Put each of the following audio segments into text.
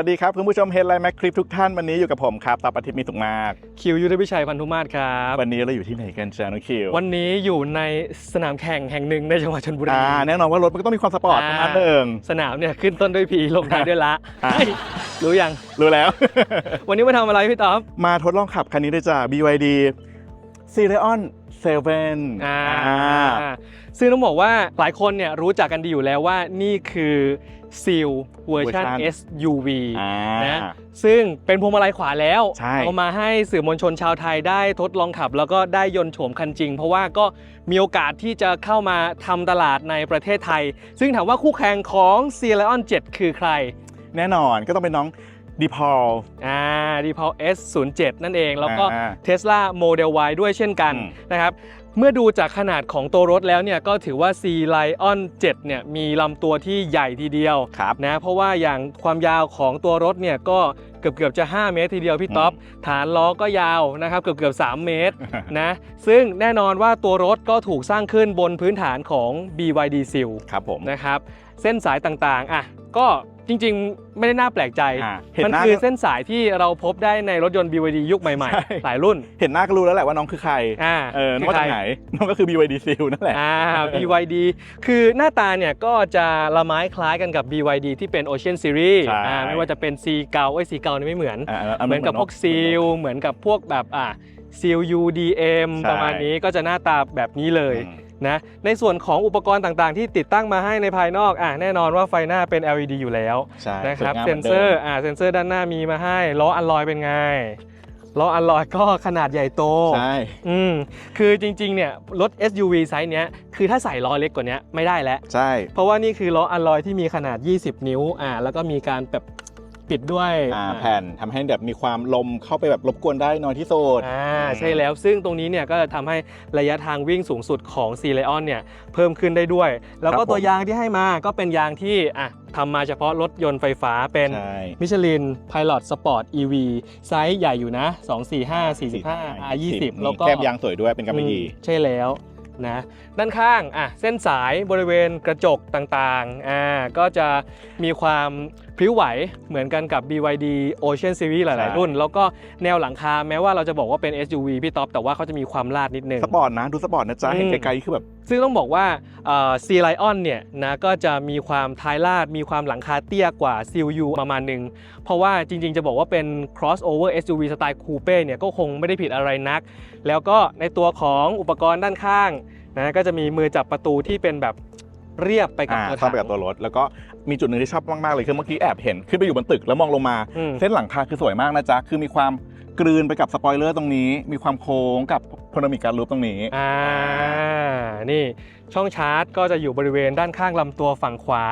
สวัสดีครับคุณผู้ชมเฮดไลน์แม็กคลิปทุกท่านวันนี้อยู่กับผมครับตาปฏิทินมีสุขมาก คิวยุทธพิชัยพันธุมาศครับวันนี้เราอยู่ที่ไหนกันจ้าน้องคิววันนี้อยู่ในสนามแข่งแห่งหนึ่งในจังหวัดชลบุรีอ่าแน่นอนว่ารถมันก็ต้องมีความสปอร์ตอ่าประมาณหนึ่งสนามเนี่ยขึ้นต้นด้วยพีลงท้ายด้วยละอ่าเฮ้ยรู้ยังรู้แล้ว วันนี้มาทำอะไรพี่ต๊อบมาทดลองขับคันนี้ด้วยจ้า BYD c e r e o n 7อ่าอ่าซึ่งต้องบอกว่าหลายคนเนี่ยรู้จักกันดีอยู่แล้วว่านี่คือซีลเวอร์ชัน SUV อ่านะซึ่งเป็นพวงมาลัยขวาแล้วใช่เอามาให้สื่อมวลชนชาวไทยได้ทดลองขับ แล้วก็ได้ยนต์โฉมคันจริง เพราะว่าก็มีโอกาสที่จะเข้ามาทำตลาดในประเทศไทย ซึ่งถามว่าคู่แข่งของ c e l e o n 7คือใคร แน่นอนก็ต้องเป็นน้อง ดีพอลอ่าดีพอ S07 นั่นเอง แล้วก็ อ่า Tesla Model Y ด้วยเช่นกันอืม นะครับ เมื่อดูจากขนาดของตัวรถแล้วเนี่ยก็ถือว่า C Lion 7เนี่ยมีลำตัวที่ใหญ่ทีเดียว ครับ นะเพราะว่าอย่างความยาวของตัวรถเนี่ยก็เกือบเกือบๆจะ 5 เมตรทีเดียวพี่ท็อปฐานล้อก็ยาวนะครับเกือบเกือบๆ3เมตร นะซึ่งแน่นอนว่าตัวรถก็ถูกสร้างขึ้นบนพื้นฐานของ BYD Seal ครับผม นะครับเส้นสายต่างๆอะก็ จริงๆ ไม่ได้น่าแปลกใจ อ่าเห็นมันหน้าคือเส้นสายที่เราพบได้ในรถยนต์ BYD ยุคใหม่ใช่ๆ หลายรุ่นเห็นหน้าก็รู้แล้วแหละว่าน้องคือใคร อ่าเออน้องคืมาจากใครไหน น้องก็คือ BYD Seal นั่นแหละ อ่า BYD คือหน้าตาเนี่ยก็จะละไม้คล้ายกันกับ BYD ที่เป็น Ocean Series ใช่ อ่าไม่ว่าจะเป็น C เก่าไอ้ย C เก่านี่ไม่เหมือน อ่าเหมือนกับพวกซีล เหมือนกับพวกแบบอ่าซีล UDM ใช่ ประมาณนี้ก็จะหน้าตาแบบนี้เลย อืม นะในส่วนของอุปกรณ์ต่างๆ ที่ติดตั้งมาให้ในภายนอกอะแน่นอนว่าไฟหน้าเป็น LED อยู่แล้วใช่นะครับสวยงามเซหมืนดิมเซอร์อ่าเซนเซอร์ด้านหน้ามีมาให้ล้ออัลลอยเป็นไงล้ออัลลอยก็ขนาดใหญ่โต ใช่ อืม คือจริง ๆ เนี่ย รถ SUV ไซส์เนี้ย คือถ้าใส่ล้อเล็กกว่านี้ไม่ได้แล้ว ใช่ เพราะว่านี่คือล้ออัลลอยที่มีขนาด 20 นิ้ว อ่า แล้วก็มีการแบบ ปิดด้วยอ่าอ่าแผ่นทำให้แบบมีความลมเข้าไปแบบรบกวนได้น้อยที่สุดอ่าใช่แล้วซึ่งตรงนี้เนี่ยก็จะทำให้ระยะทางวิ่งสูงสุดของ c l e o n เนี่ยเพิ่มขึ้นได้ด้วย แล้วก็ครับผมตัวยางที่ให้มาก็เป็นยางที่อะทำมาเฉพาะรถยนต์ไฟฟ้าเป็นใช่มิชลิน Pilot Sport EV ไซส์ใหญ่อยู่นะ 2 4 5 45 R 20 แล้วก็แก้มยางสวยด้วยเป็นกำมะหยี่อืมใช่แล้วนะด้านข้างอะเส้นสายบริเวณกระจกต่างๆอ่าก็จะมีความ พริ้วไหวเหมือนกันกับ BYD Ocean Series หลายใช่ๆรุ่น แล้วก็แนวหลังคาแม้ว่าเราจะบอกว่าเป็น SUV พี่ท็อปแต่ว่าเขาจะมีความลาดนิดนึง สปอร์ตนะ ดูสปอร์ตนะจ๊ะอืมเห็นไกล ๆ คือแบบ ซึ่งต้องบอกว่าซีไลออนเนี่ยนะก็จะมีความท้ายลาด มีความหลังคาเตี้ยกว่าซิลยูประมาณหนึ่งเพราะว่าจริง ๆ จะบอกว่าเป็น crossover SUV สไตล์คูเป้เนี่ยก็คงไม่ได้ผิดอะไรนัก แล้วก็ในตัวของอุปกรณ์ด้านข้างนะก็จะมีมือจับประตูที่เป็นแบบ เรียบไปกับอ่าตัวเข้าถัไปกับตัวรถ แล้วก็มีจุดหนึ่งที่ชอบมาก ๆ เลยคือเมื่อกี้แอบเห็น ขึ้นไปอยู่บนตึกแล้วมองลงมา อืม เส้นหลังคาคือสวยมากนะจ๊ะ คือมีความกลืนไปกับสปอยเลอร์ตรงนี้ มีความโค้งกับพาโนมิกการลูปตรงนี้ อ่า นี่ช่องชาร์จก็จะอยู่บริเวณด้านข้างลำตัวฝั่งขวา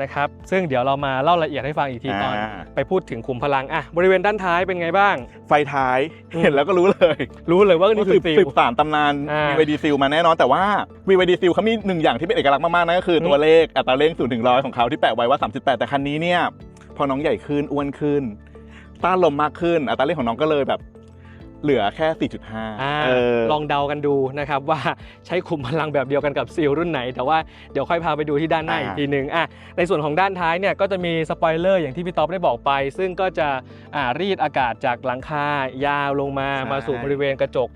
นะครับ ซึ่งเดี๋ยวเรามาเล่าละเอียดให้ฟังอีกทีตอนอ่าไปพูดถึงขุมพลังอะบริเวณด้านท้ายเป็นไงบ้าง ไฟท้ายอืม เห็นแล้วก็รู้เลยรู้เลยว่านี่คือสืซิบลสืบสารตำนานอ่า BYD Seal มาแน่นอน แต่ว่า BYD Seal เขามีหนึ่งอย่างที่เป็นเอกลักษณ์มากๆนั่นก็คือตัวเลขอัตราเร่ง0ถึง100ของเขาที่แปะไว้ว่า 38 แต่คันนี้เนี่ย พอน้องใหญ่ขึ้นอ้วนขึ้น ต้านลมมากขึ้น อัตราเร่งของน้องก็เลยแบบ เหลือแค่อ่า4.5เออลองเดากันดูนะครับว่าใช้ขุมพลังแบบเดียวกันกับซีลรุ่นไหน แต่ว่าเดี๋ยวค่อยพาไปดูที่ด้านหน้าอ่าอีกทีหนึ่งอะในส่วนของด้านท้ายเนี่ยก็จะมีสปอยเลอร์อย่างที่พี่ต๊อบได้บอกไป ซึ่งก็จะอ่ารีดอากาศจากหลังคายาวลงมามาสู่บริเวณกระจก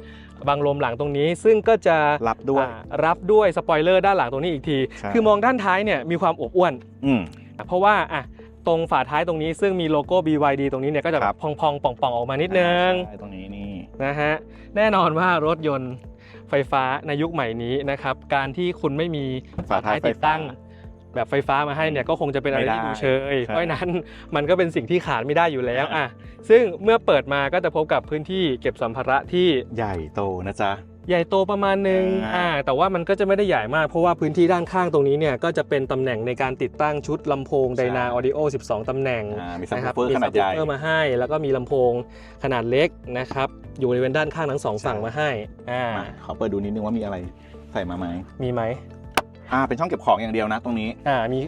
บังลมหลังตรงนี้ ซึ่งก็จะรับด้วย อ่ารับด้วยสปอยเลอร์ด้านหลังตรงนี้อีกที ใช่ คือมองด้านท้ายเนี่ยมีความอบอ้วน อืม เพราะว่าอะ ตรงฝาท้ายตรงนี้ซึ่งมีโลโก้ BYD ตรงนี้เนี่ยก็จะครับพองๆ ป่องๆ ออกมานิดนึงใช่ตรงนี้นี่นะฮะแน่นอนว่ารถยนต์ไฟฟ้าในยุคใหม่นี้นะครับ การที่คุณไม่มีฝาท้ายติดตั้งไฟฟ้า แบบไฟฟ้ามาให้เนี่ยก็คงจะเป็นอะไรไม่ได้ที่ดูเชยใช่เพราะฉะนั้นมันก็เป็นสิ่งที่ขาดไม่ได้อยู่แล้วอ่าอะซึ่งเมื่อเปิดมาก็จะพบกับพื้นที่เก็บสัมภาระที่ใหญ่โตนะจ๊ะใหญ่โตประมาณนึงอ่าอ่า แต่ว่ามันก็จะไม่ได้ใหญ่มาก เพราะว่าพื้นที่ด้านข้างตรงนี้เนี่ย ก็จะเป็นตำแหน่งในการติดตั้งชุดลำโพงไดนาออดิโอ 12 ตำแหน่งอ่ามีซับนะควูรัเฟอร์ขนาดใหญ่มี subwoofer มาให้ แล้วก็มีลำโพงขนาดเล็กนะครับ อยู่บริเวณด้านข้างทั้งสองฝั่งมาให้ อ่ามาขอเปิดดูนิดนึงว่ามีอะไรใส่มาไหม มีไหม อ่าเป็นช่องเก็บของอย่างเดียวนะตรงนี้ อ่ามี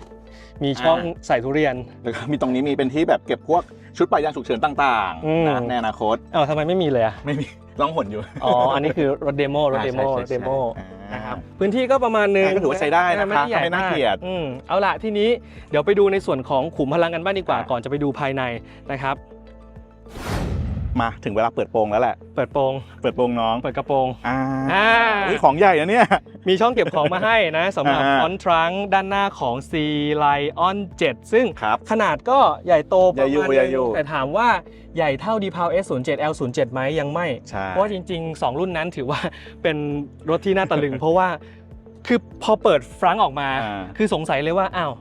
มีช่องอ่าใส่ทุเรียนแล้วก็มีตรงนี้มีเป็นที่แบบเก็บพวกชุดปลายยางฉุกเฉินต่างอืม ๆนะในอนาคตเอ้าทำไมไม่มีเลยอะ ไม่มีล่องหนอยู่อ๋อ อันนี้คือรถเดโมรถเดโมอ่ารใช่ถเดโมใช่ใช่นะครับอ่าพื้นที่ก็ประมาณหนึงอ่าก็ถือว่าใช้ได้นะคะไม่ได้ใหญ่ไม่น่าเกลียด อืมเอาล่ะทีนี้เดี๋ยวไปดูในส่วนของขุมพลังกันบ้างดีกว่าอ่าก่อนจะไปดูภายในนะครับ มาถึงเวลาเปิดโปงแล้วแหละ เปิดโปงเปิดโปงน้อง เปิดกระโปรง อ่าอ่า อุ๊ยของใหญ่นะเนี่ย มีช่องเก็บของมาให้นะสำหรับอ่า ฟอนทรังด้านหน้าของ C Lion 7 ซึ่งครับ ขนาดก็ใหญ่โตประใหญ่อยู่มาณใหญ่อยู่นึงแต่ถามว่าใหญ่เท่า d p a l S07 L07 ไหมยังไม่ ใช่ เพราะว่าจริง ๆ 2 รุ่นนั้นถือว่าเป็นรถที่น่าตะลึง เพราะว่าคือพอเปิดฟรังก์ออกมา อ่า คือสงสัยเลยว่า อ้าว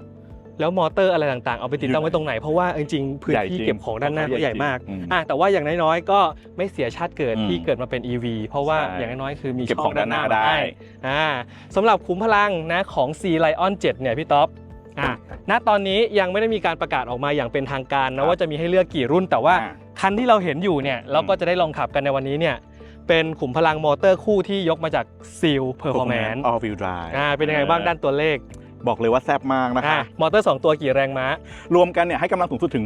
แล้วมอเตอร์อะไรต่างๆ เอาไปติดตั้งไว้ตรงไหน เพราะว่าจริงๆพื้นใหญ่จริที่งเก็บของด้านหน้าก็ใหญ่มากอืมอะแต่ว่าอย่างน้อยๆ ก็ไม่เสียชาติเกิดอืมที่เกิดมาเป็น EV เพราะว่าใช่อย่างน้อยๆ คือมีเก็บช่ของด้านหน้ามาได้ให้อ่าสำหรับขุมพลังนะของ C Lion 7 เนี่ยพี่ท็อปอะณตอนนี้ยังไม่ได้มีการประกาศออกมาอย่างเป็นทางการครันะบว่าจะมีให้เลือกกี่รุ่น แต่ว่าอ่าคันที่เราเห็นอยู่เนี่ยเราก็จะได้ลองขับกันในวันนี้เนี่ยเป็นขุมพลังมอเตอร์คู่ที่ยกมาจาก Seal Performance All Wheel Drive อ่าเป็นยังไงบ้างด้านตัวเลข บอกเลยว่าแซ่บมากนะอะคะ มอเตอร์ 2 ตัวกี่แรงม้า รวมกันเนี่ยให้กำลังสูงสุดถึง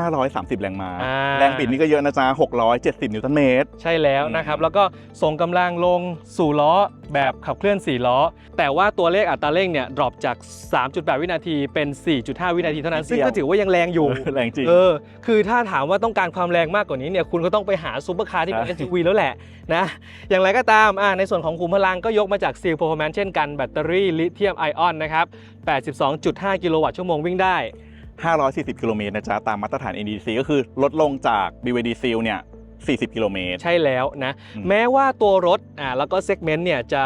530 แรงม้าอ่าแรงบิดนี่ก็เยอะนะจ๊ะ 670 นิวตันเมตร ใช่แล้วนะครับ แล้วก็ส่งกำลังลงสู่ล้อแบบขับเคลื่อน 4 ล้อ แต่ว่าตัวเลขอัตราเร่งเนี่ยดรอปจาก 3.8 วินาทีเป็น 4.5 วินาทีเท่านั้นนิดซึ่งเดียวก็ถือว่ายังแรงอยู่ แรงจริง เออ คือถ้าถามว่าต้องการความแรงมากกว่านี้เนี่ย คุณก็ต้องไปหาซูเปอร์คาร์ที่เป็นใช่ SUV แล้วแหละนะ อย่างไรก็ตามอ่าในส่วนของขุมพลังก็ยกมาจาก Seal Performance เช่นกันแบตเตอรี่ลิเธียมไอออนนะครับ82.5 กิโลวัตต์ชั่วโมงวิ่งได้ 540 กิโลเมตรนะจ๊ะ ตามมาตรฐาน NDC ก็คือลดลงจาก BYD Seal เนี่ย 40 กิโลเมตร ใช่แล้วนะอืมแม้ว่าตัวรถอ่าแล้วก็เซกเมนต์เนี่ยจะ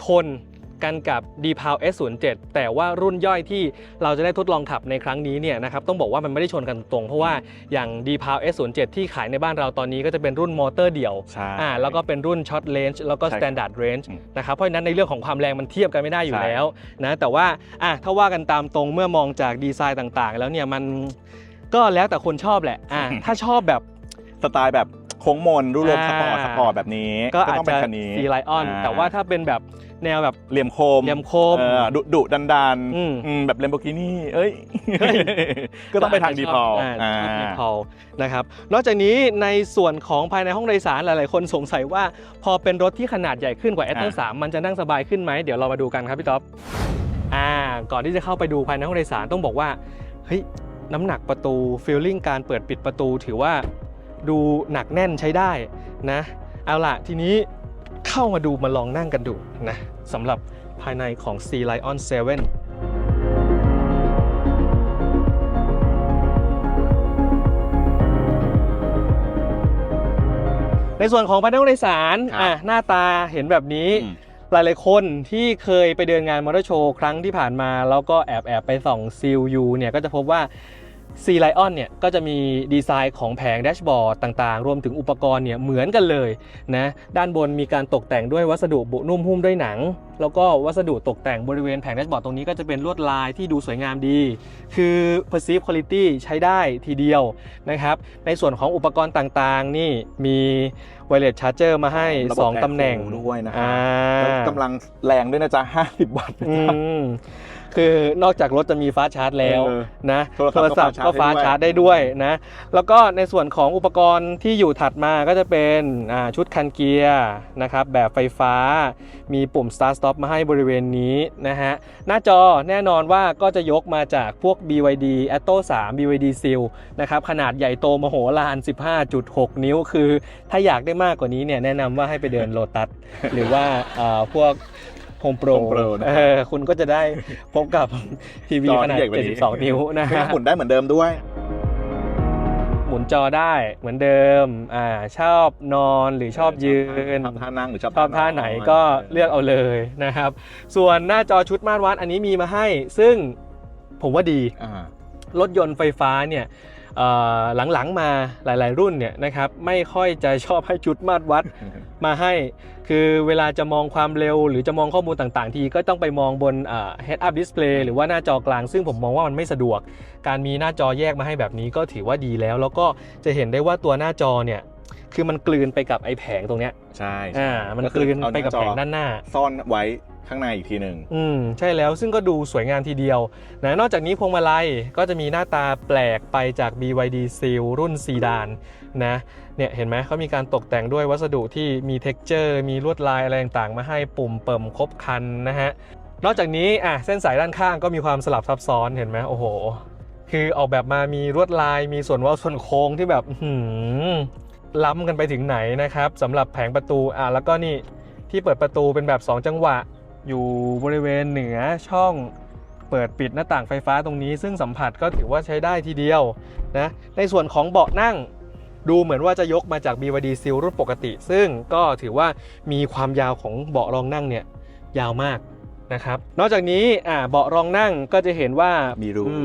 ชน กันกับ d p a l S07 แต่ว่ารุ่นย่อยที่เราจะได้ทดลองขับในครั้งนี้เนี่ยนะครับต้องบอกว่ามันไม่ได้ชนกันตรงๆเพราะว่าอย่าง d p a l S07 ที่ขายในบ้านเราตอนนี้ก็จะเป็นรุ่นมอเตอร์เดี่ยวใช่อ่าแล้วก็เป็นรุ่นช็อตเลนจ์แล้วก็ใช่สแตนดาร์ดเรนจ์อืมนะครับเพราะฉะนั้นในเรื่องของความแรงมันเทียบกันไม่ได้อยู่ใช่แล้วนะแต่ว่าอะถ้าว่ากันตามตรงเมื่อมองจากดีไซน์ต่างๆ แล้วเนี่ยมันก็แล้วแต่คนชอบแหละอะถ้าชอบแบบสไตล์แบบโค้งมนรูปรวมอ่าสปอร์ตสปอร์ตแบบนี้ ก็อาจต้องเป็จะนคันนี้ซีไลออนอ่าแต่ว่าถ้าเป็นแบบ แนวแบบเหลี่ยมโคมเหลี่ยมโคมเออดุดุดันดันๆอืม อืมแบบเลมโบกินี่เอ้ยเฮ้ยก็ต้องไปทางดีพอลอ่าชอบดีพอลนะครับ นอกจากนี้ในส่วนของภายในห้องโดยสารหลายๆ คนสงสัยว่าพอเป็นรถที่ขนาดใหญ่ขึ้นกว่า a อ t 3 3มันจะนั่งสบายขึ้นไหมเดี๋ยวเรามาดูกันครับพี่ท็อปอ่า ก่อนที่จะเข้าไปดูภายในห้องโดยสารต้องบอกว่าเฮ้ยน้ำหนักประตูฟีลลิ่งการเปิดปิดประตูถือว่าดูหนักแน่นใช้ได้นะ เอาล่ะทีนี้ เข้ามาดูมาลองนั่งกันดูนะสำหรับภายในของ C Lion 7ในส่วนของภายในห้องโดยสารครับอะหน้าตาเห็นแบบนี้อืมหลายๆคนที่เคยไปเดินงานมอเตอร์โชว์ครั้งที่ผ่านมา แล้วก็แอบแอบไปส่องซีลยูเนี่ยก็จะพบว่า C Lion เนี่ยก็จะมีดีไซน์ของแผงแดชบอร์ดต่างๆ รวมถึงอุปกรณ์เนี่ยเหมือนกันเลยนะด้านบนมีการตกแต่งด้วยวัสดุบุนุ่มหุ้มด้วยหนัง แล้วก็วัสดุตกแต่งบริเวณแผงแดชบอร์ดตรงนี้ก็จะเป็นลวดลายที่ดูสวยงามดี คือ perceive quality ใช้ได้ทีเดียวนะครับในส่วนของอุปกรณ์ต่างๆ นี่มี wireless charger มาให้ระบบ2ตำแหน่ง Air Flow ด้วยนะคอ่ารับแล้วกำลังแรงด้วยนะจ๊ะ 50 วัตต์นะอืจ๊ะม คือนอกจากรถจะมีฟ้าชาร์จแล้วเออนะโทรศัพท์ก็ก็ฟ้าฟ้าชาชาร์ร์จจได้ได้ด้ด้ววยยนะแล้วก็ในส่วนของอุปกรณ์ที่อยู่ถัดมาก็จะเป็นอ่าชุดคันเกียร์นะครับแบบไฟฟ้า มีปุ่ม start stop มาให้บริเวณนี้นะฮะหน้าจอแน่นอนว่าก็จะยกมาจากพวก BYD Atto 3 BYD Seal นะครับขนาดใหญ่โตมโหฬาร15.6 นิ้ว คือถ้าอยากได้มากกว่านี้เนี่ยแนะนำว่าให้ไปเดินโลตัสหรือว่าอ่าพวก โฮมโปร Home Pro นะเออคุณก็จะได้พบกับทีวีจอขนาด ที่ใหญ่กว่านี้72 นิ้วนะไม่ฮะต้องหมุนได้เหมือนเดิมด้วย หมุนจอได้เหมือนเดิม อ่า ชอบนอนหรือชอบยืนทำท่านั่งหรือชอบชอบท่าไหนก็เลือกเอาเลยนะครับ ส่วนหน้าจอชุดมาตรวัดอันนี้มีมาให้ ซึ่งผมว่าดี อ่ารถยนต์ไฟฟ้าเนี่ยเอ่อ หลังๆมาหลายๆ รุ่นเนี่ยนะครับไม่ค่อยจะชอบให้ชุดมาตรวัดมาให้ คือเวลาจะมองความเร็ว หรือจะมองข้อมูลต่างๆ ทีก็ต้องไปมองบนเอ่อ head up display หรือว่าหน้าจอกลาง ซึ่งผมมองว่ามันไม่สะดวก การมีหน้าจอแยกมาให้แบบนี้ก็ถือว่าดีแล้ว แล้วก็จะเห็นได้ว่าตัวหน้าจอเนี่ย คือมันกลืนไปกับไอ้แผงตรงเนี้ยใช่อ่ามันกลืนไปกับแผงด้านหน้า ซ่อนไว้ข้างในอีกทีหนึ่งอืมใช่แล้วซึ่งก็ดูสวยงามทีเดียวนะนอกจากนี้พวงมาลัยก็จะมีหน้าตาแปลกไปจาก BYD Seal รุ่นซีดานนะเนี่ยเห็นไหมเขามีการตกแต่งด้วยวัสดุที่มี t e x t อร์ มีลวดลายอะไรต่างๆ มาให้ปุ่มเปิมครบครันนะฮะนอกจากนี้อะเส้นสายด้านข้างก็มีความสลับซับซ้อนเห็นไหมโอ้โห คือออกแบบมามีลวดลายมีส่วนเว่าส่วนโค้งที่แบบอื้อหือ ล้ำกันไปถึงไหนนะครับสำหรับแผงประตูอะแล้วก็นี่ที่เปิดประตูเป็นแบบ 2 จังหวะ อยู่บริเวณเหนือช่องเปิดปิดหน้าต่างไฟฟ้าตรงนี้ ซึ่งสัมผัสก็ถือว่าใช้ได้ทีเดียวนะในส่วนของเบาะนั่งดูเหมือนว่าจะยกมาจาก BYD Seal รุ่นปกติ ซึ่งก็ถือว่ามีความยาวของเบาะรองนั่งเนี่ยยาวมากนะครับ นอกจากนี้อ่าเบาะรองนั่งก็จะเห็นว่ามีรูอื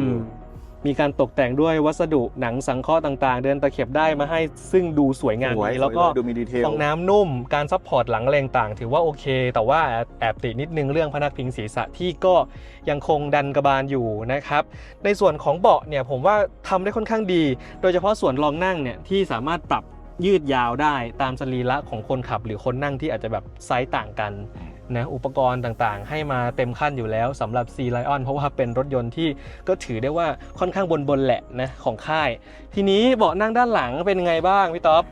มมีการตกแต่งด้วยวัสดุหนังสังเคราะห์ต่างๆ เดินตะเข็บได้มาให้ซึ่งดูสวยงามสวยดีแล้วก็ดูมีดีเทล ฟองน้ำนุ่มการซัพพอร์ตหลังอะไรต่างๆถือว่าโอเค แต่ว่าแอบติดนิดนึงเรื่องพนักพิงศีรษะที่ก็ยังคงดันกระบาลอยู่นะครับ ในส่วนของเบาะเนี่ยผมว่าทำได้ค่อนข้างดี โดยเฉพาะส่วนรองนั่งเนี่ยที่สามารถปรับยืดยาวได้ตามสรีระของคนขับหรือคนนั่งที่อาจจะแบบไซส์ต่างกัน นะอุปกรณ์ต่างๆ ให้มาเต็มขั้นอยู่แล้วสำหรับ C Lion เพราะว่าเป็นรถยนต์ที่ก็ถือได้ว่าค่อนข้างบนๆแหละนะของค่าย ทีนี้เบาะนั่งด้านหลังเป็นไงบ้างพี่ต๊อบ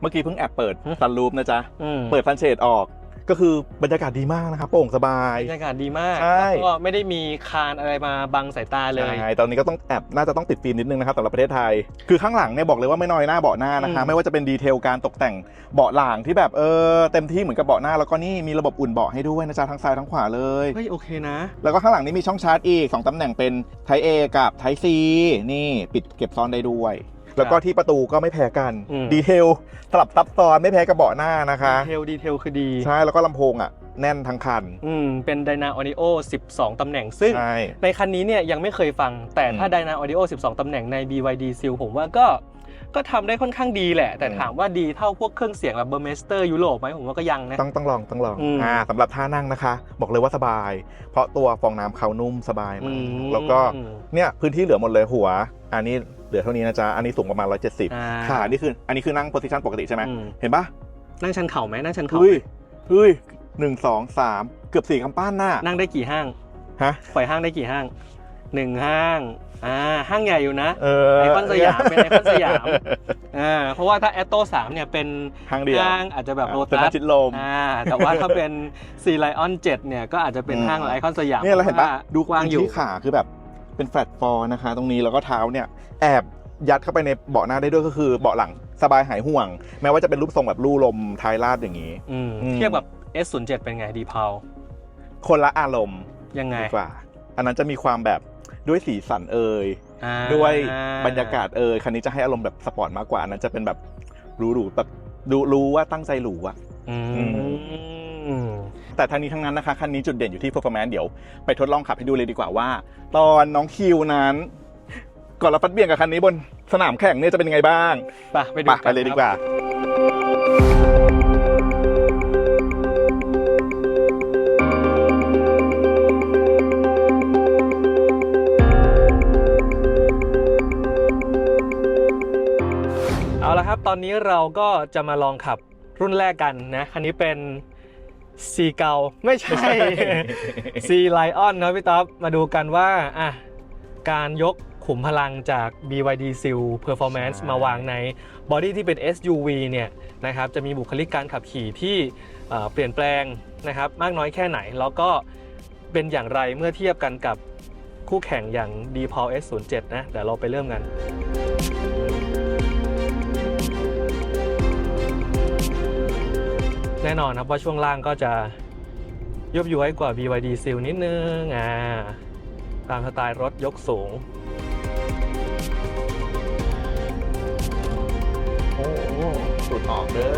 เมื่อกี้เพิ่งแอบเปิดหึซันรูฟนะจ๊ะ อืม เปิดฟันเชดออก ก็คือบรรยากาศดีมากนะครับโปร่งสบาย บรรยากาศดีมากใช่ แล้วก็ไม่ได้มีคานอะไรมาบังสายตาเลย ใช่ตอนนี้ก็ต้องแอบน่าจะต้องติดฟิล์มนิดนึงนะครับสำหรับประเทศไทย คือข้างหลังเนี่ยบอกเลยว่าไม่น้อยหน้าเบาะหน้านะคะ อืม ไม่ว่าจะเป็นดีเทลการตกแต่งเบาะหลังที่แบบเออเต็มที่เหมือนกับเบาะหน้าแล้วก็นี่มีระบบอุ่นเบาะให้ด้วยนะจ๊ะทั้งซ้ายทั้งขวาเลย เฮ้ยโอเคนะ แล้วก็ข้างหลังนี้มีช่องชาร์จอีก 2ตำแหน่งเป็น Type A กับ Type C นี่ปิดเก็บซ่อนได้ด้วย แล้วก็ที่ประตูก็ไม่แพ้กัน อืม ดีเทลสลับซับซ้อนไม่แพ้กับเบาะหน้านะคะ ดีเทลดีเทลคือดีใช่แล้วก็ลำโพงอะแน่นทั้งคันอืมเป็น Dyna Audio 12 ตำแหน่งซึ่ง ใช่ ในคันนี้เนี่ยยังไม่เคยฟังแต่ถ้า อืม Dyna Audio 12 ตำแหน่งใน BYD Seal ผมว่าก็ ก็ทำได้ค่อนข้างดีแหละ แต่อืมถามว่าดีเท่าพวกเครื่องเสียงแบบเบอร์เมสเตอร์ยุโรปไหมผมว่าก็ยังนะ ต้องต้องลองต้องลองอืมอ่าสำหรับท่านั่งนะคะ บอกเลยว่าสบาย เพราะตัวฟองน้ำเขานุ่มสบายอืมากมแล้วก็เนี่ยพื้นที่เหลือหมดเลยหัว อันนี้เหลือเท่านี้นะจ๊ะ อันนี้สูงประมาณอ่า170ขานี่คือ อันนี้คือนั่งโพสิชันปกติใช่ไหมอืมเห็นปะนั่งชันเข่าไหมนั่งชันเข่าเฮ้ยเฮ้ยหนึ่งสองสามเกือบสี่กำปั้นน่ะนั่งได้กี่ห้างฮะปล่อยห้างได้กี่ห้าง หนึ่งห้างอ่าห้างใหญ่อยู่นะเออไอคอนสยามเป็นไอคอนสยามอ่าเพราะว่าถ้าแอตโต3เนี่ยเป็นห้างเดียวห้างอาจจะแบบโลเป็นตันัสกชิดลมอ่าแต่ว่าถ้าเป็นซีไลออน7เนี่ยก็อาจจะเป็นอืมห้างไอคอนสยามเนี่ยเราเห็นปะพราว่าดูกว้างอยู่ที่ขาคือแบบเป็นแฟลตฟอร์นะคะ ตรงนี้แล้วก็เท้าเนี่ยแอบยัดเข้าไปในเบาะหน้าได้ด้วยก็คือเบาะหลังสบายหายห่วง แม้ว่าจะเป็นรูปทรงแบบลู่ลมท้ายลาดอย่างนี้อืมอืมเทียบกับ S07 เป็นไงดีพาวคนละอารมณ์ยังไงดีกว่า อันนั้นจะมีความแบบ ด้วยสีสันเอ่ยอ่าด้วยบรรยากาศเอ่ยคันนี้จะให้อารมณ์แบบสปอร์ตมากกว่าอันนั้นจะเป็นแบบหรูๆแบบดูรู้ว่าตั้งใจหรูอะอือืมแต่ทั้งนี้ทั้งนั้นนะคะคันนี้จุดเด่นอยู่ที่ performance เดี๋ยวไปทดลองขับให้ดูเลยดีกว่าว่า ตอนน้องคิวนั้น ก่อนเราฟัดเบี่ยงกับคันนี้บนสนามแข่งเนี่ยจะเป็นยังไงบ้างไปไปดูไปกันไปเลยดีกว่า ตอนนี้เราก็จะมาลองขับรุ่นแรกกันนะ คันนี้เป็นซีเกาไม่ใช่ซีไลออนนะพี่ต๊อบมาดูกันว่าอะการยกขุมพลังจาก BYD Seal Performance ใช่มาวางในบอดี้ที่เป็น SUV เนี่ยนะครับจะมีบุคลิกการขับขี่ที่เอ่อเปลี่ยนแปลงนะครับมากน้อยแค่ไหน แล้วก็เป็นอย่างไรเมื่อเทียบกันกับคู่แข่งอย่าง d p a l S07 นะเดี๋ยวเราไปเริ่มกัน น่นอนครับว่าช่วงล่างก็จะยบย้อยกว่า BYD Seal นิดนึงอ่าตามสไตล์รถยกสูง โอ้โหสุดออกเด้อ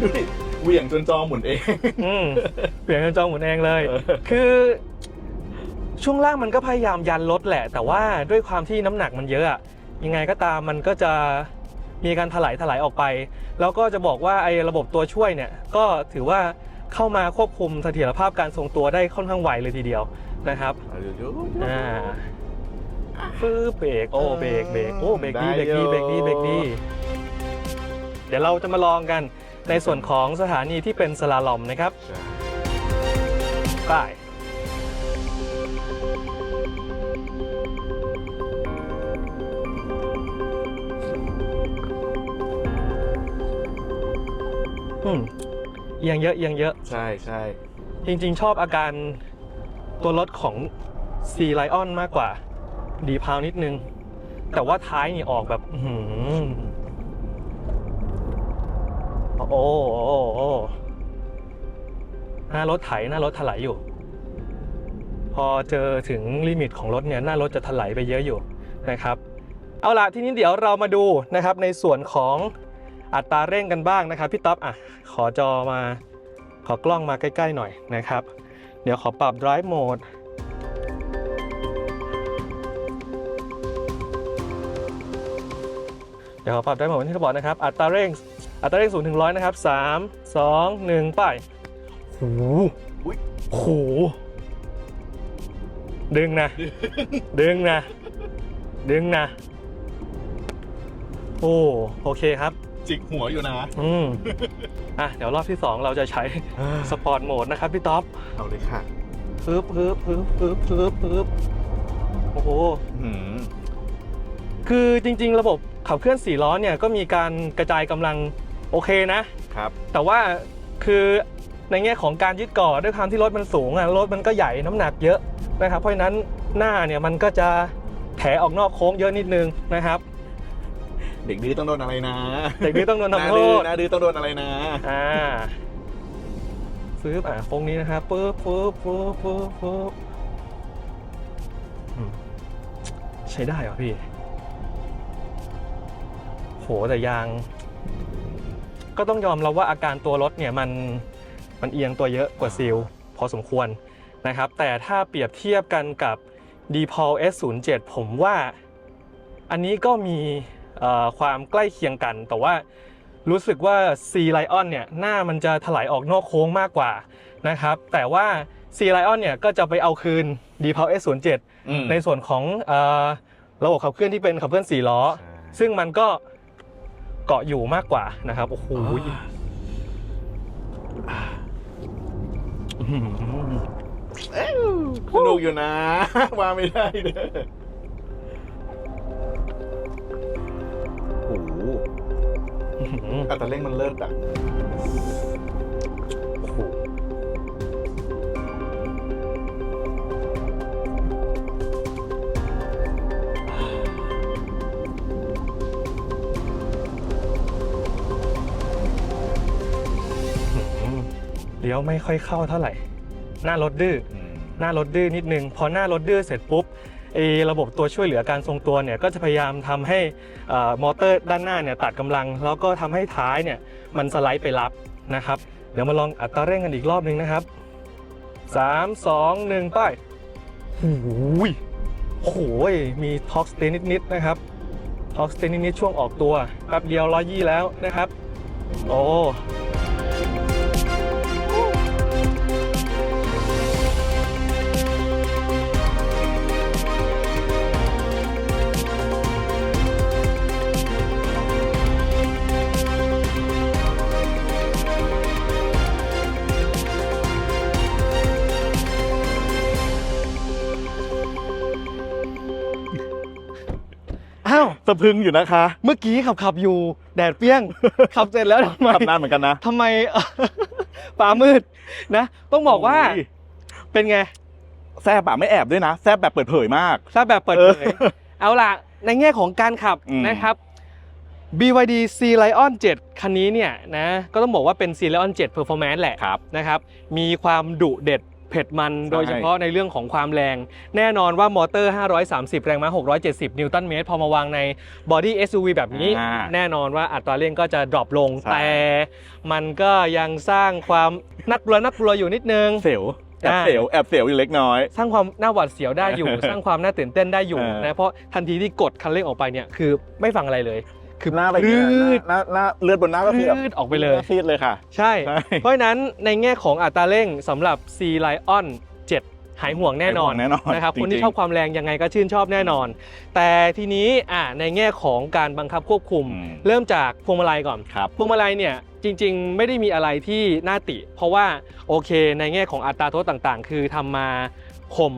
ดูดิเหวี่ยงจนจอหมุนเอง อืมเปลี่ยนกันจองหมุนเองเลยเออคือช่วงล่างมันก็พยายามยันรถแหละ แต่ว่าด้วยความที่น้ำหนักมันเยอะอะยังไงก็ตามมันก็จะ มีการถลายถลายออกไป แล้วก็จะบอกว่าไอ้ระบบตัวช่วยเนี่ยก็ถือว่าเข้ามาควบคุมเสถียรภาพการทรงตัวได้ค่อนข้างไวเลยทีเดียวนะครับอ่าฟื้เบรกโอ้เบรกเบรกโอ้เบรกดีเบรกดีเบรกดีเบรกดีเดี๋ยวเราจะมาลองกันในส่วนของสถานีที่เป็นสลาลอมนะครับได้ อืมเอียงเยอะเอียงเยอะ ใช่ใช่จริง ๆ ชอบอาการตัวรถของ C Lion มากกว่า ดีพาวนิดนึง แต่ว่าท้ายนี่ออกแบบ อื้อหือโอ้โอ้โอ้โอ้หน้ารถไถหน้ารถถลายอยู่ พอเจอถึงลิมิตของรถเนี่ยหน้ารถจะถลายไปเยอะอยู่นะครับ เอาล่ะทีนี้เดี๋ยวเรามาดูนะครับในส่วนของ อัตราเร่งกันบ้างนะครับพี่ต๊อบอะขอจอมาขอกล้องมาใกล้ๆหน่อยนะครับ เดี๋ยวขอปรับ drive mode เดี๋ยวขอปรับ drive mode ที่เขาบอกนะครับ อัตราเร่ง อัตราเร่ง0ถึง100นะครับ3 2 1ไปโหูโห ดึงนะ ดึงนะ ดึงนะ โอ้ โอเคครับ จิกหัวอยู่นะ อืมอะเดี๋ยวรอบที่2เราจะใช้สปอร์ตโหมดนะครับพี่ต๊อปเอาเลยค่ะปึ๊บปึ๊บปึ๊บปึ๊บปึ๊บปึ๊บโอ้โหหืมคือจริง ๆ ระบบขับเคลื่อน4ล้อเนี่ยก็มีการกระจายกำลังโอเคนะ ครับ แต่ว่าคือในแง่ของการยึดเกาะด้วยความที่รถมันสูงอะรถมันก็ใหญ่น้ำหนักเยอะนะครับ เพราะฉะนั้นหน้าเนี่ยมันก็จะแถออกนอกโค้งเยอะนิดนึงนะครับ เด็กดื้อต้องโดนอะไรนะเด็กดื้อต้องโดนทำโทษหน้าดื้อต้องโดนอะไรนะอ่าฟื้บอะโค้งนี้นะครับปึ๊บปึ๊บปึ๊บปึ๊บปึ๊บอืมใช้ได้เหรอพี่ โหแต่ยาง ก็ต้องยอมรับว่าอาการตัวรถเนี่ยมันมันเอียงตัวเยอะกว่าซิลพอสมควรนะครับ แต่ถ้าเปรียบเทียบกันกับ d p a l S07 ผมว่าอันนี้ก็มีเอ่อ ความใกล้เคียงกัน แต่ว่ารู้สึกว่า C Lion เนี่ยหน้ามันจะถลายออกนอกโค้งมากกว่านะครับแต่ว่า C Lion เนี่ยก็จะไปเอาคืน d p a l S07 อืมในส่วนของเอ่อระบบขับเคลื่อนที่เป็นขับเคลื่อน4ล้อใช่ซึ่งมันก็เกาะอยู่มากกว่านะครับโอ้โหอื้อหือสนุกอยู่นะ ว่าไม่ได้เด้อ อื้อหืออัตราเร่งมันเลิศอะโอ้โหอื้อหือเลี้ยวไม่ค่อยเข้าเท่าไหร่ หน้ารถดื้ออืมหน้ารถดื้อนิดนึง พอหน้ารถดื้อเสร็จปุ๊บ ไอ้ระบบตัวช่วยเหลือการทรงตัวเนี่ยก็จะพยายามทำให้เอ่อมอเตอร์ด้านหน้าเนี่ยตัดกำลัง แล้วก็ทำให้ท้ายเนี่ยมันสไลด์ไปรับนะครับ เดี๋ยวมาลองอัตราเร่งกันอีกรอบหนึงนะครับ 3 2 1 ไปโอ้โหยโอ้โหยมีท็อกสเตนนิดๆนะครับท็อกสเตนนิดๆช่วงออกตัวแป๊บเดียวร้อยยี่แล้วนะครับ โอ้ะพรึงอยู่นะคะ เมื่อกี้ขับขับอยู่แดดเปรี้ยง ขับเสร็จแล้วทำไมขับนานเหมือนกันนะทำไม ฟ้ามืดนะ ต้องบอกว่าโยเป็นไง แซบอะไม่แอบด้วยนะ แซบแบบเปิดเผยมากถ้าแบบเปิดเผยเออเอาล่ะ ในแง่ของการขับอืมนะครับ BYD C Lion 7 คันนี้เนี่ยนะ ก็ต้องบอกว่าเป็น C Lion 7 Performance แหละครับนะครับ มีความดุเด็ด เผ็ดมันโดยเฉพาะในเรื่องของความแรง แน่นอนว่ามอเตอร์ 530 แรงม้า 670 นิวตันเมตร พอมาวางในบอดี้ SUV แบบนี้อ่าแน่นอนว่าอัตราเร่งก็จะดรอปลงใช่แต่มันก็ยังสร้างความนักกลัวนักกลัวอยู่นิดนึงเสียวแอบอ่าเสียวแอบเสียวอยู่เล็กน้อย สร้างความน่าหวาดเสียวได้อยู่ สร้างความน่าตื่นเต้นได้อยู่เออนะเพราะทันทีที่กดคันเร่งออกไปเนี่ยคือไม่ฟังอะไรเลย คือหน้าไปรืดหน้าหน้าเลือดบนหน้าก็คือแบบรืดออกไปเลยหน้าซีดเลยค่ะ ใช่ใช่เพราะฉะนั้นในแง่ของอัตราเร่งสำหรับ C Lion 7 หายห่วงแน่นอนหายห่วงแน่นอนนะครับจริงๆคนที่ชอบความแรงยังไงก็ชื่นชอบแน่นอน แต่ทีนี้อ่าในแง่ของการบังคับควบคุมอืมเริ่มจากพวงมาลัยก่อนครับพวงมาลัยเนี่ยจริง ๆ ไม่ได้มีอะไรที่น่าติ เพราะว่าโอเคในแง่ของอัตราโทษต่างๆ คือทำมาคม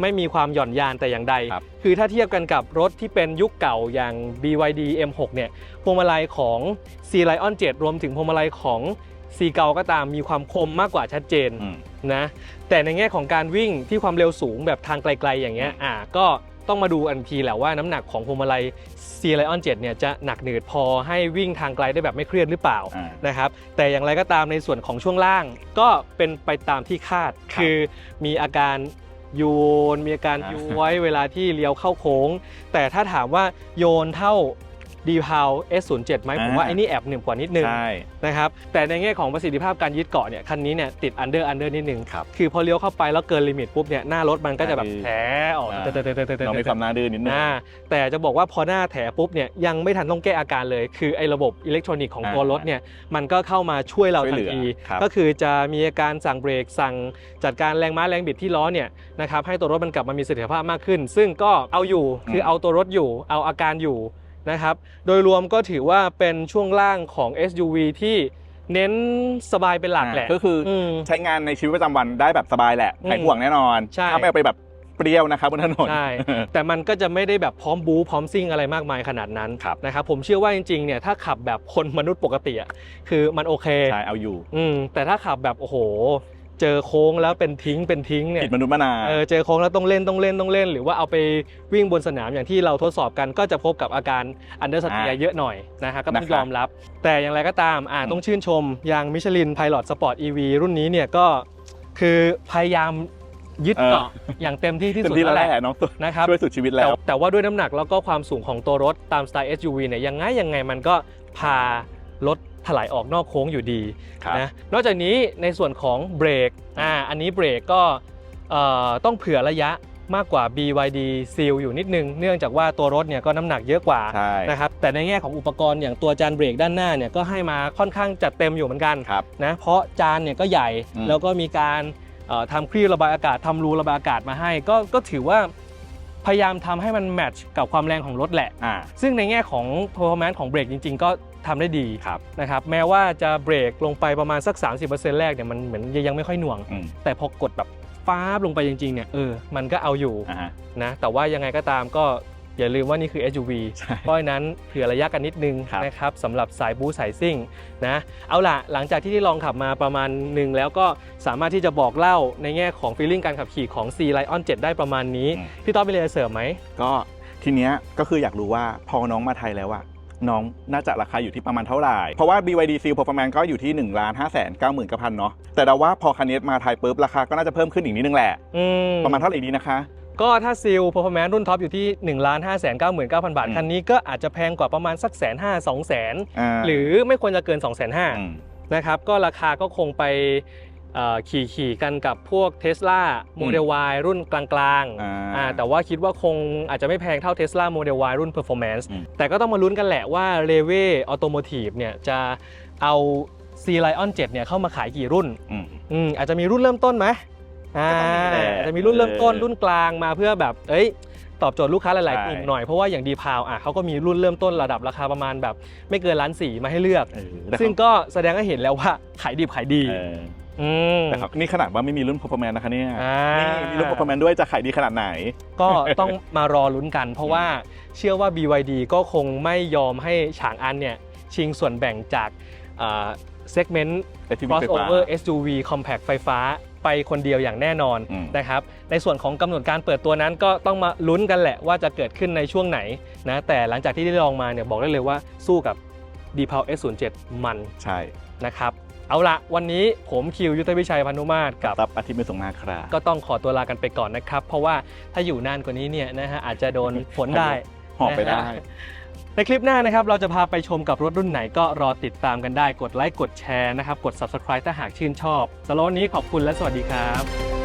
ไม่มีความหย่อนยานแต่อย่างใดครับคือถ้าเทียบกันกับรถที่เป็นยุคเก่าอย่าง BYD M6 เนี่ยพวงมาลัยของ C Lion 7 รวมถึงพวงมาลัยของ C เกาก็ตามมีความคมมากกว่าชัดเจนอืมนะแต่ในแง่ของการวิ่งที่ความเร็วสูงแบบทางไกลๆอย่างเงี้ยอ่าก็ต้องมาดูอันทีแหละว่าน้ำหนักของพวงมาลัย C Lion 7เนี่ยจะหนักหนืดพอให้วิ่งทางไกลได้แบบไม่เครียดหรือเปล่าอ่านะครับแต่อย่างไรก็ตามในส่วนของช่วงล่างก็เป็นไปตามที่คาดครับคือมีอาการ โยน มีอาการอ่าย้วยเวลาที่เลี้ยวเข้าโค้ง แต่ถ้าถามว่าโยนเท่า d p a l S07 ไหมผมว่าไอ้นี่แอบหนึ่งกว่านิดนึงใช่นะครับแต่ในแง่ของประสิทธิภาพการยึดเกาะเนี่ยคันนี้เนี่ยติดอันเดอร์อันเดอร์นิดนึงครับคือพอเลี้ยวเข้าไปแล้วเกินลิมิตปุ๊บเนี่ยหน้ารถมันก็จะแบบอ่าแถออกอ่าเตะๆๆๆๆเรามีความน่าดื้อนิดนึงอ่าแต่จะบอกว่าพอหน้าแถปุ๊บเนี่ยยังไม่ทันต้องแก้อาการเลย คือไอ้ระบบอิเล็กทรอนิกส์ของตัวอ่ารถเนี่ยมันก็เข้ามาช่วยเราช่วยทัเหนลือทีครับก็คือจะมีอาการสั่งเบรกสั่งจัดการแรงม้าแรงบิดที่ล้อเนี่ยนะครับให้ตัวรถมันกลับมามีเสถียรภาพมากขึ้น ซึ่งก็เอาอยู่คือเอาตัวรถอยู่เอาอาการอยู่ นะครับ โดยรวมก็ถือว่าเป็นช่วงล่างของ SUV ที่เน้นสบายเป็นหลักแหละ ก็คืออมใช้งานในชีวิตประจำวันได้แบบสบายแหละอืมหายห่วงแน่นอนใช่ถ้าไม่เอาไปแบบเปรี้ยวนะครับบนถนนใช่แต่มันก็จะไม่ได้แบบพร้อมบู๊พร้อมซิ่งอะไรมากมายขนาดนั้นครับนะครับผมเชื่อว่าจริงๆเนี่ยถ้าขับแบบคนมนุษย์ปกติอะคือมันโอเคใช่เอาอยู่อืมแต่ถ้าขับแบบโอ้โห เจอโค้งแล้วเป็นทิ้งเป็นทิ้งเนี่ยผิดมนุษย์มานานเออเจอโค้งแล้วต้องเล่นต้องเล่นต้องเล่น หรือว่าเอาไปวิ่งบนสนามอย่างที่เราทดสอบกันก็จะพบกับอาการอันเดอร์สเตียอ่าเยอะหน่อยนะฮะก็ต้องนะครับยอมรับ แต่อย่างไรก็ตามอ่าอืมต้องชื่นชมยางมิชลินไพลอตสปอร์ต EV รุ่นนี้เนี่ยก็คือพยายามยึดเกาะอย่างเต็มที่ที่เต็สุมดที่แล้แล้ววแหแหละละน้องตัวนะครับช่วยสุดชีวิตแล้ว แต่แต่ว่าด้วยน้ำหนักแล้วก็ความสูงของตัวรถตามสไตล์ SUV เนี่ยยังไงยังไงมันก็พารถ ถลายออกนอกโค้งอยู่ดีครับนะนอกจากนี้ในส่วนของเบรกอ่าอันนี้เบรกก็เอ่อต้องเผื่อระยะมากกว่า BYD Seal อยู่นิดนึง เนื่องจากว่าตัวรถเนี่ยก็น้ำหนักเยอะกว่าใช่นะครับแต่ในแง่ของอุปกรณ์อย่างตัวจานเบรกด้านหน้าเนี่ยก็ให้มาค่อนข้างจัดเต็มอยู่เหมือนกันครับนะเพราะจานเนี่ยก็ใหญ่อืมแล้วก็มีการเอ่อทำคลี่ระบายอากาศทำรูระบายอากาศมาให้ ก็ก็ถือว่าพยายามทำให้มันแมทช์กับความแรงของรถแหละอ่าซึ่งในแง่ของ performance ของเบรกจริง ๆ ก็ ทำได้ดีครับนะครับแม้ว่าจะเบรกลงไปประมาณสัก 30%แรกเนี่ยมันเหมือนยังไม่ค่อยหน่วงอืมแต่พอกดแบบฟ้าบลงไปจริงๆเนี่ยเออมันก็เอาอยู่อ่าฮะนะแต่ว่ายังไงก็ตามก็อย่าลืมว่านี่คือ SUV ใช่เพราะฉะนั้นเผื่อระยะกันนิดนึงครับนะครับสำหรับสายบู๊สายซิ่งนะเอาล่ะหลังจากที่ได้ลองขับมาประมาณหนึ่งแล้วก็สามารถที่จะบอกเล่าในแง่ของฟีลลิ่งการขับขี่ของ C Lion 7 ได้ประมาณนี้อืมพี่ต้อมมีอะไรจะเสริมไหมก็ทีเนี้ยก็คืออยากรู้ว่าพอน้องมาไทยแล้วอะ น้องน่าจะราคาอยู่ที่ประมาณเท่าไหร่ เพราะว่า BYD Seal Performance ก็อยู่ที่1นึ่งล้านห้าแสนเก้าหมื่นเก้าพันเนาะแต่เราว่าพอคันนี้มาไทยปุ๊บราคาก็น่าจะเพิ่มขึ้นอีกนิดนึงแหละ อืมประมาณเท่าไหร่ดีนะคะ ก็ถ้าซิล performance รุ่นท็อปอยู่ที่1นึ่งล้านห้าแสนเก้าหมื่นเก้าพันบาท อืม คันนี้ก็อาจจะแพงกว่าประมาณสักแสนห้าสองแสนาหรือไม่ควรจะเกิน2องแสนห้าอืมนะครับก็ราคาก็คงไปเอ่อ ขี่ขี่กันกับพวก Tesla Model Y รุ่นกลางๆอ่าอ่าแต่ว่าคิดว่าคงอาจจะไม่แพงเท่า Tesla Model Y รุ่น Performance อืมแต่ก็ต้องมาลุ้นกันแหละว่า r e v e Automotive เนี่ยจะเอา C Lion 7เนี่ยเข้ามาขายกี่รุ่นอืมอืมอาจจะมีรุ่นเริ่มต้นไหมอ่าก็ต้องมีแหละอาจจะมีรุ่นเริ่มต้นเออรุ่นกลางมาเพื่อแบบ เอ้ยตอบโจทย์ลูกค้าหลายใช่ๆกลุ่มหน่อย เพราะว่าอย่างดีพาวอะเขาก็มีรุ่นเริ่มต้นระดับราคาประมาณแบบ ไม่เกินล้านสี่มาให้เลือกเออแต่ซึ่งก็แสดงให้เห็นแล้วว่าขายดีขายดีเอออืมแต่ครับนี่ขนาดว่าไม่มีรุ่น Performance นะคะเนี่ยอ่านี่มีรุ่น Performance ด้วยจะขายดีขนาดไหไหน ก็ต้องมารอลุ้นกัน เพราะว่าเชื่อว่า BYD ก็คงไม่ยอมให้ฉางอันเนี่ยชิงส่วนแบ่งจากเซกเมนต์ SUV ไฟฟ้า crossover SUV compact ไฟฟ้าไปคนเดียวอย่างแน่นอนอืม นะครับ ในส่วนของกำหนดการเปิดตัวนั้นก็ต้องมาลุ้นกันแหละว่าจะเกิดขึ้นในช่วงไหนนะแต่หลังจากที่ได้ลองมาเนี่ยบอกได้เลยว่าสู้กับ d p a l S07 มันใช่ นะครับ เอาละวันนี้ผมคิวยุทธวิชัยพันุมาศกับตับอาทิตย์ไม่ส่งมาครับก็ต้องขอตัวลากันไปก่อนนะครับ เพราะว่าถ้าอยู่นานกว่านี้เนี่ยนะฮะอาจจะโดนฝนได้หอบไปได้นะฮะในคลิปหน้านะครับเราจะพาไปชมกับรถรุ่นไหนก็รอติดตามกันได้กดไลค์กดแชร์นะครับกด subscribe ถ้าหากชื่นชอบสำหรับวันนี้ขอบคุณและสวัสดีครับ